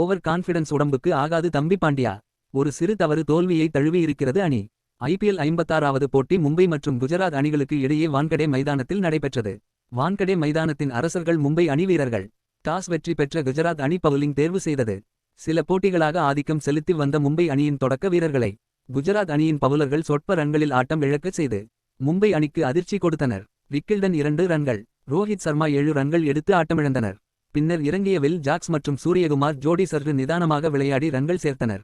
Over confidence உடம்புக்கு ஆகாது தம்பி பாண்டியா. ஒரு சிறு தவறு தோல்வியை தழுவி இருக்கிறது அணி. ஐபிஎல் ஐம்பத்தாறாவது போட்டி மும்பை மற்றும் குஜராத் அணிகளுக்கு இடையே வான்கடே மைதானத்தில் நடைபெற்றது. வான்கடே மைதானத்தின் அரசர்கள் மும்பை அணி வீரர்கள். டாஸ் வெற்றி பெற்ற குஜராத் அணி பவுலிங் தேர்வு செய்தது. சில போட்டிகளாக ஆதிக்கம் செலுத்தி வந்த மும்பை அணியின் தொடக்க வீரர்களை குஜராத் அணியின் பவுலர்கள் சொற்ப ரன்களில் ஆட்டம் இழக்கச் செய்து மும்பை அணிக்கு அதிர்ச்சி கொடுத்தனர். விக்கில்டன் இரண்டு ரன்கள் ரோஹித் சர்மா ஏழு ரன்கள் எடுத்து ஆட்டமிழந்தனர். பின்னர் இறங்கிய வில் ஜாக்ஸ் மற்றும் சூரியகுமார் ஜோடி சற்று நிதானமாக விளையாடி ரன்கள் சேர்த்தனர்.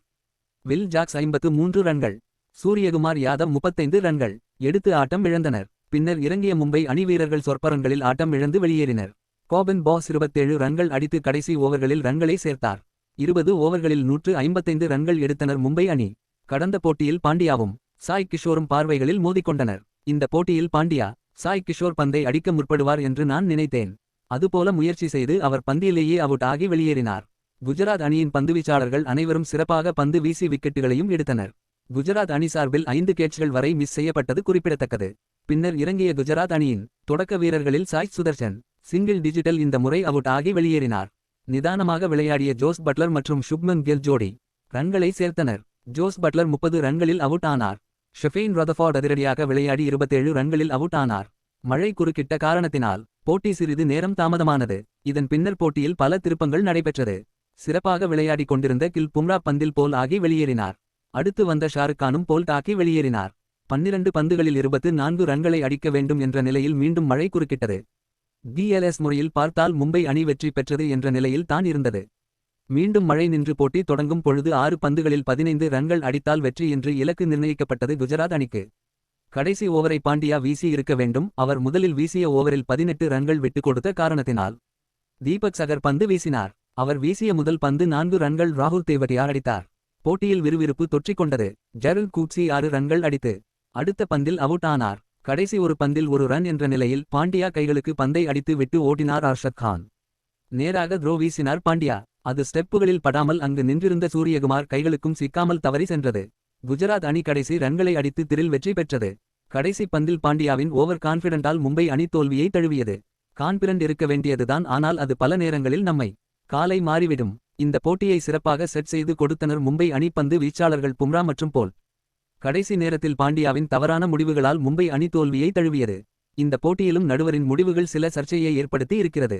வில் ஜாக்ஸ் ஐம்பத்து மூன்று ரன்கள் சூரியகுமார் யாதவ் முப்பத்தைந்து ரன்கள் எடுத்து ஆட்டம் இழந்தனர். பின்னர் இறங்கிய மும்பை அணி வீரர்கள் சொற்பரன்களில் ஆட்டம் இழந்து வெளியேறினர். கோபின் பாஸ் இருபத்தேழு ரன்கள் அடித்து கடைசி ஓவர்களில் ரன்களை சேர்த்தார். இருபது ஓவர்களில் நூற்று ஐம்பத்தைந்து ரன்கள் எடுத்தனர் மும்பை அணி. கடந்த போட்டியில் பாண்டியாவும் சாய் கிஷோரும் பார்வைகளில் மோதிக்கொண்டனர். இந்த போட்டியில் பாண்டியா சாய் கிஷோர் பந்தை அடிக்க முற்படுவார் என்று நான் நினைத்தேன். அதுபோல முயற்சி செய்து அவர் பந்தியிலேயே அவுட் ஆகி வெளியேறினார். குஜராத் அணியின் பந்துவீச்சாளர்கள் அனைவரும் சிறப்பாக பந்து வீசி விக்கெட்டுகளையும் எடுத்தனர். குஜராத் அணி சார்பில் ஐந்து கேட்ச்கள் வரை மிஸ் செய்யப்பட்டது குறிப்பிடத்தக்கது. பின்னர் இறங்கிய குஜராத் அணியின் தொடக்க வீரர்களில் சாய் சுதர்ஷன் சிங்கிள் டிஜிட்டல் இந்த முறை அவுட் ஆகி வெளியேறினார். நிதானமாக விளையாடிய ஜோஸ் பட்லர் மற்றும் சுப்மன் கில் ஜோடி ரன்களை சேர்த்தனர். ஜோஸ் பட்லர் முப்பது ரன்களில் அவுட் ஆனார். ஷெஃபெயின் ரதஃபார்ட் அதிரடியாக விளையாடி இருபத்தேழு ரன்களில் அவுட் ஆனார். மழை குறுக்கிட்ட காரணத்தினால் போட்டி சிறிது நேரம் தாமதமானது. இதன் பின்னர் போட்டியில் பல திருப்பங்கள் நடைபெற்றது. சிறப்பாக விளையாடிக் கொண்டிருந்த கில் பும்ரா பந்தில் போல் ஆகி வெளியேறினார். அடுத்து வந்த ஷாருக்கானும் போல் தாக்கி வெளியேறினார். பன்னிரண்டு பந்துகளில் இருபத்து நான்கு ரன்களை அடிக்க வேண்டும் என்ற நிலையில் மீண்டும் மழை குறுக்கிட்டது. டிஎல்எஸ் முறையில் பார்த்தால் மும்பை அணி வெற்றி பெற்றது என்ற நிலையில் தான் இருந்தது. மீண்டும் மழை நின்று போட்டி தொடங்கும் பொழுது ஆறு பந்துகளில் பதினைந்து ரன்கள் அடித்தால் வெற்றி என்று இலக்கு நிர்ணயிக்கப்பட்டது குஜராத் அணிக்கு. கடைசி ஓவரை பாண்டியா வீசி இருக்க வேண்டும். அவர் முதலில் வீசிய ஓவரில் பதினெட்டு ரன்கள் விட்டுக் கொடுத்த காரணத்தினால். தீபக் சகர் பந்து வீசினார். அவர் வீசிய முதல் பந்து நான்கு ரன்கள் ராகுல் தேவடியார் அடித்தார். போட்டியில் விறுவிறுப்பு தொற்றிக் கொண்டது. ஜெரல் கூட்சி ஆறு ரன்கள் அடித்து. அடுத்த பந்தில் அவுட் ஆனார். கடைசி ஒரு பந்தில் ஒரு ரன் என்ற நிலையில் பாண்டியா கைகளுக்கு பந்தை அடித்து விட்டு ஓட்டினார் அர்ஷத் கான். நேராக த்ரோ வீசினார் பாண்டியா. அது ஸ்டெப்புகளில் படாமல் அங்கு நின்றிருந்த சூரியகுமார் கைகளுக்கும் சிக்காமல் தவறி சென்றது. குஜராத் அணி கடைசி ரன்களை அடித்து திரில் வெற்றி பெற்றது. கடைசி பந்தில் பாண்டியாவின் ஓவர் கான்ஃபிடென்டால் மும்பை அணி தோல்வியை தழுவியது. கான்பிடன்ட் இருக்க வேண்டியதுதான் ஆனால் அது பல நேரங்களில் நம்மை காலை மாறிவிடும். இந்த போட்டியை சிறப்பாக செட் செய்து கொடுத்தனர் மும்பை அணி பந்து வீச்சாளர்கள் பும்ரா மற்றும் போல். கடைசி நேரத்தில் பாண்டியாவின் தவறான முடிவுகளால் மும்பை அணி தோல்வியை தழுவியது. இந்த போட்டியிலும் நடுவரின் முடிவுகள் சில சர்ச்சையை ஏற்படுத்தி இருக்கிறது.